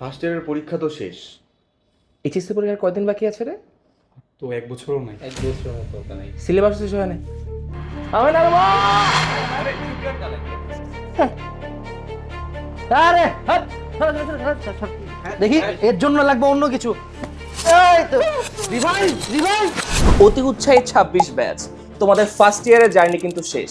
First ইয়ারের পরীক্ষা তো শেষ। এইচএসসি পরীক্ষার কয়দিন বাকি আছে রে? তো এক বছরও নাই। এক বছর মতো নাই। সিলেবাস শেষ হয় না আমি না। আরে হাট! সর, সর, সর, সর, সর, সর। দেখি এর জন্য লাগবে অন্য কিছু। এই তো রিভাইভ রিভাইভ অতি উৎসাহী ছাব্বিশ ব্যাচ তোমাদের ফার্স্ট ইয়ারের জার্নি কিন্তু শেষ।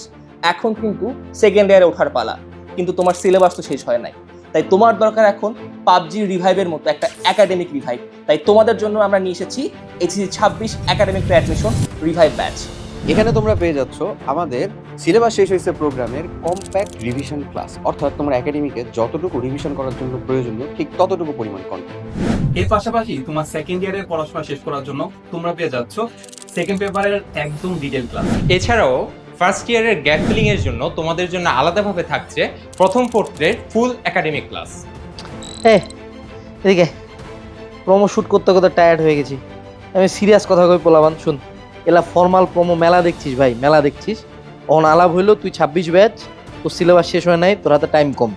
এখন কিন্তু সেকেন্ড ইয়ারে ওঠার পালা। কিন্তু তোমার সিলেবাস তো শেষ হয় নাই। তাই তোমার দরকার এখন পাবজি রিভাইভের মতো একটা একাডেমিক রিভাইভ তাই তোমাদের জন্য আমরা নিয়ে এসেছি এইচএসি ছাব্বিশ একাডেমিক অ্যাডমিশন রিভাইভ ব্যাচ এখানে তোমরা পেয়ে যাচ্ছ আমাদের সিলেবাস শেষ হয়েছে প্রোগ্রামের কম্প্যাক্ট রিভিশন ক্লাস অর্থাৎ তোমরা একাডেমিকে যতটুকু রিভিশন করার জন্য প্রয়োজনীয় ঠিক ততটুকু পরিমাণ কন্টেন্ট এর পাশাপাশি তোমার সেকেন্ড ইয়ারের পড়াশোনা শেষ করার জন্য তোমরা পেয়ে যাচ্ছ সেকেন্ড পেপারের একদম ডিটেল ক্লাস এছাড়াও ফার্স্ট ইয়ারের গ্যাপ এর জন্য তোমাদের জন্য আলাদাভাবে থাকছে প্রথম পত্রের ফুল একাডেমিক ক্লাস এই এদিকে প্রোমো শুট করতে করতে টায়ার্ড হয়ে গেছি। আমি সিরিয়াস কথা কই পোলাবান শুন। এলা ফর্মাল প্রোমো মেলা দেখছিস ভাই, মেলা দেখছিস। অন আলাপ হইল, তুই ছাব্বিশ ব্যাচ তোর সিলেবাস শেষ হয় নাই, তোর হাতে টাইম কম।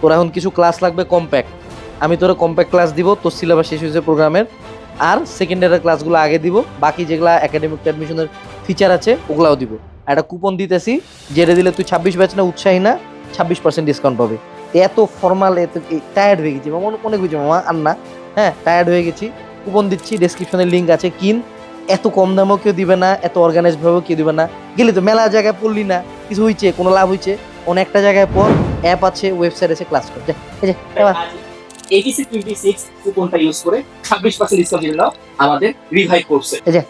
তোর এখন কিছু ক্লাস লাগবে কম্প্যাক্ট আমি তোর কম্প্যাক্ট ক্লাস দিব, তোর সিলেবাস শেষ হয়েছে প্রোগ্রামের আর সেকেন্ড ইয়ারের ক্লাসগুলো আগে দিব, বাকি যেগুলা একাডেমিক অ্যাডমিশনের ফিচার আছে, ওগুলাও দিব। একটা কুপন দিতেছি যেটা দিলে তুই ছাব্বিশ ব্যাচ না উৎসাহী না ছাব্বিশ পার্সেন্ট ডিসকাউন্ট পাবে। এত ফর্মাল এত টায়ার্ড হয়ে গেছি। মামা অনেক কিছু মামা আর না হ্যাঁ টায়ার্ড হয়ে গেছি। কুপন দিচ্ছি ডেসক্রিপশনে লিঙ্ক আছে কিন। এত কম দামেও কেউ দিবে না এত অর্গানাইজভাবেও কেউ দিবে না। গেলে তো মেলা জায়গায় পড়লি না কিছু হয়েছে কোনো লাভ হয়েছে অনেকটা জায়গায় পর অ্যাপ আছে ওয়েবসাইট আছে ক্লাস কর যা এই এইটিসি টোয়েন্টি সিক্স কুপনটা ইউজ করে ছাব্বিশ পার্সেন্ট ডিসকাউন্ট দিল আমাদের রিভাইভ যে